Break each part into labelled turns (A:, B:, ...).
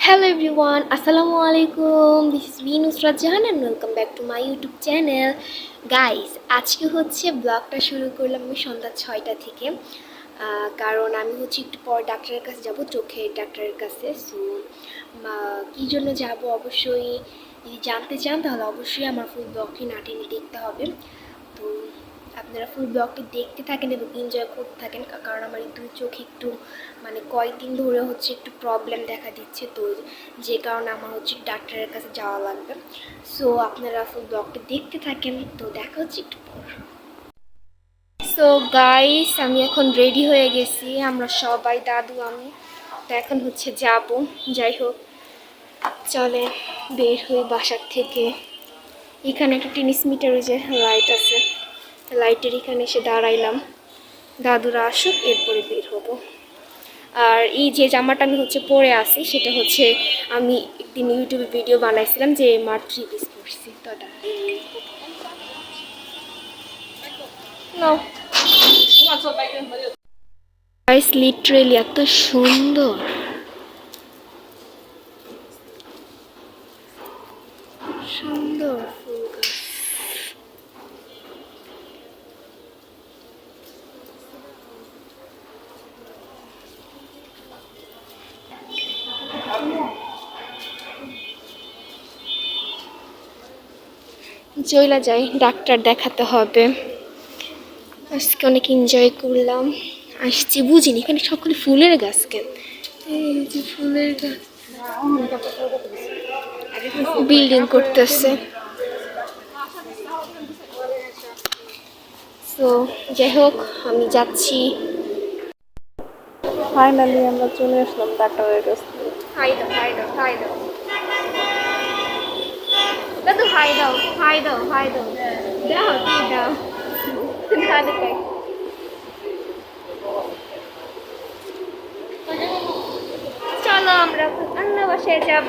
A: Hello everyone, Assalamu alaikum. This is V Nusrat Jahan and welcome back to my YouTube channel. Guys আজকে হচ্ছে ব্লগটা শুরু করলাম আমি সন্ধ্যা ছয়টা থেকে কারণ আমি হচ্ছে একটু পর ডাক্তারের কাছে যাব চোখের ডাক্তারের কাছে সো কী জন্য যাব অবশ্যই যদি জানতে চান তাহলে অবশ্যই আমার ফুল ব্লগটি না টেনে দেখতে হবে তো আপনারা ফুল ব্লগটি দেখতে থাকেন এবং এনজয় করতে থাকেন কারণ আমার এই দুই চোখ একটু মানে কয়েকদিন ধরে হচ্ছে একটু প্রবলেম দেখা দিচ্ছে তো, যে কারণে আমার হচ্ছে ডাক্তারের কাছে যাওয়া লাগবে। সো আপনারা ফুল ব্লগটি দেখতে থাকেন, তো দেখা হচ্ছে একটু পর। সো গাইস আমি এখন রেডি হয়ে গেছি, আমরা সবাই, দাদু, আমি, তো এখন হচ্ছে যাব। যাই হোক চলে বের হই বাসার থেকে। এখানে একটা টেনিস মিটার যে লাইট আছে। লাইটের এখানে এসে দাঁড়াইলাম। দাদুরা আসুক, এরপরে বের হব। আর এই যে জামাটা আমি হচ্ছে পরে আসি সেটা হচ্ছে আমি একদিন ইউটিউবে ভিডিও বানাইছিলাম যে মার থ্রি পিস পরছি। তো লিটারেলি এত সুন্দর ফুল গাছ চইলা যাই ডাক্তার দেখাতে হবে। আজকে অনেক এনজয় করলাম। আসছি বুঝিনি এখানে সকলে ফুলের গাছ কেন এই যে ফুলের গাছ। বিল্ডিং করতেছে। তো যাই হোক আমি যাচ্ছি।
B: ফাইনালি আমরা চলে আসলাম ডাক্তারের কাছে
A: হাই দাও হাই দাও হাই দাও। হাই দাও দাও। হাই দাও দাদু কই চলো আমরা অন্য বাসায় যাব।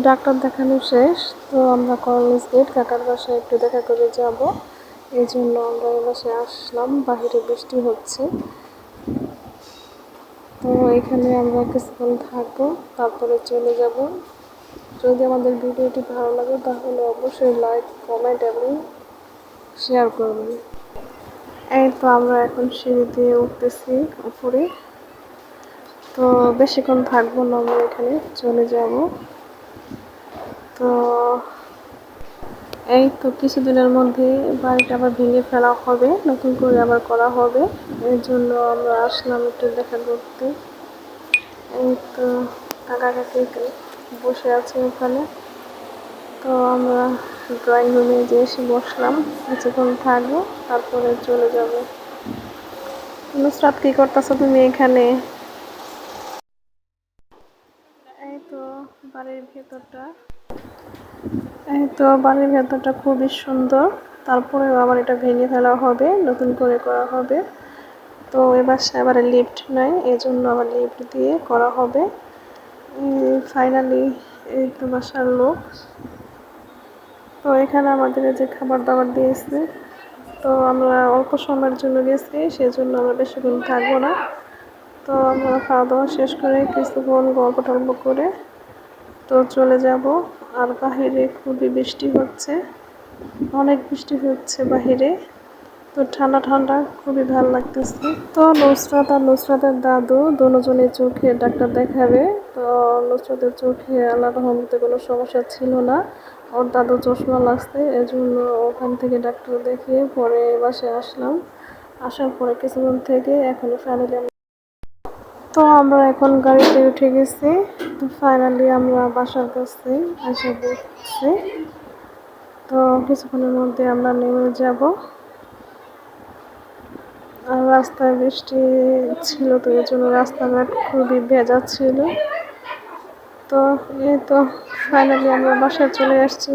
B: ডাক্তার দেখানো শেষ, তো আমরা কলেজ গেট, কাকার বাসায় একটু দেখা করে যাব। এই জন্য আমরা এই বাসায় আসলাম, বাহিরে বৃষ্টি হচ্ছে। তো এখানে আমরা কিছুক্ষণ থাকব, তারপরে চলে যাব। যদি আমাদের ভিডিওটি ভালো লাগে, তাহলে অবশ্যই লাইক, কমেন্ট এবং শেয়ার করবেন। এই তো আমরা এখন সিঁড়ি দিয়ে উঠতেছি উপরে। তো বেশিক্ষণ থাকব না আমরা এখানে, চলে যাব। তো এই তো কিছুদিনের মধ্যে বাড়িটা আবার ভেঙে ফেলা হবে, নতুন করে আবার করা হবে। এর জন্য আমরা আসলাম একটু দেখা করতে। এই তো কাকা কাকি বসে আছে ওখানে। তো আমরা ড্রয়িং রুমে যে এসে বসলাম, কিছুক্ষণ থাকব, তারপরে চলে যাব। নুসরাত, কি করতেছো তুমি এখানে? এই তো বাড়ির ভেতরটা। তো বাড়ির ভেতরটা খুবই সুন্দর। তারপরে আবার এটা ভেঙে ফেলা হবে, নতুন করে করা হবে। তো এবার আবার লিফট এই জন্য আবার লিফট দিয়ে করা হবে। ফাইনালি এই তো বাসার লোক। তো এখানে আমাদের যে খাবার দাবার দিয়েছে, তো আমরা অল্প সময়ের জন্য গেছি সেই জন্য আমরা বেশিক্ষণ থাকব না। তো আমরা খাওয়া দাওয়া শেষ করে কিছুক্ষণ গল্প টল্প করে তো চলে যাব। আর বাহিরে খুবই বৃষ্টি হচ্ছে। অনেক বৃষ্টি হচ্ছে বাহিরে। তো ঠান্ডা ঠান্ডা খুবই ভালো লাগতেছে। তো নুসরাত আর নুসরাতের দাদু দুজনের চোখে ডাক্তার দেখাবে। তো নুসরাতের চোখে আল্লাহ রহমতে কোনো সমস্যা ছিল না। ওর দাদু চশমা লাগছে এই জন্য ওখান থেকে ডাক্তার দেখিয়ে পরে বাসে আসলাম। আসার পরে কিছুক্ষণ থেকে এখন ফাইনালি তো আমরা এখন গাড়িতে উঠে গেছি। তো ফাইনালি আমরা বাসার কাছে এসে বসছি তো কিছুক্ষণের মধ্যে আমরা নেমে যাব। আর রাস্তায় বৃষ্টি ছিল তো এই জন্য রাস্তাঘাট খুবই ভেজা ছিল। তো এই তো ফাইনালি আমরা বাসায় চলে আসছি।